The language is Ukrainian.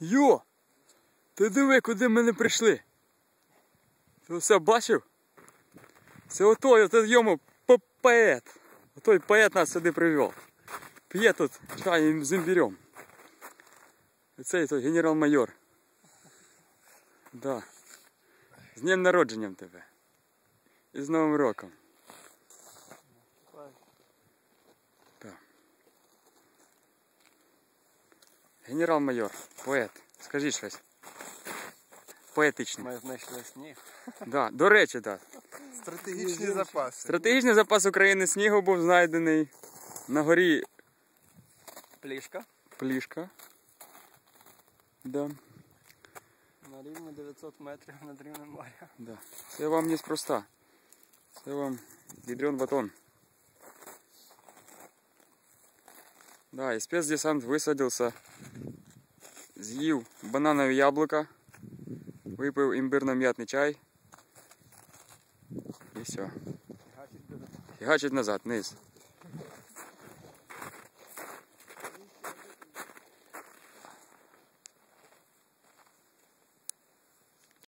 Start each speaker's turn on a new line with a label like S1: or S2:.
S1: Йо! Ти диви, куди ми не прийшли. Ти все бачив? Це отой, отой йому поет. Отой поет нас сюди привів. П'є тут чай з імбірем. Цей той генерал-майор. Да. З днем народженням тебе. І з Новим роком. Генерал-майор, поет. Скажіть щось. Поетичне.
S2: Ми знайшли сніг.
S1: Да. До речі, так.
S2: Стратегічні запаси.
S1: Стратегічний запас України снігу був знайдений на горі
S2: Плішка
S1: Плішка. Да,
S2: на рівні 900 метрів над рівнем моря.
S1: да. Це вам неспроста. Це вам ядрен батон. Да, і спецдесант висадився, з'їв бананові яблука, випив імбирно-м'ятний чай. І все.
S2: Гачить
S1: Фігачить назад, вниз.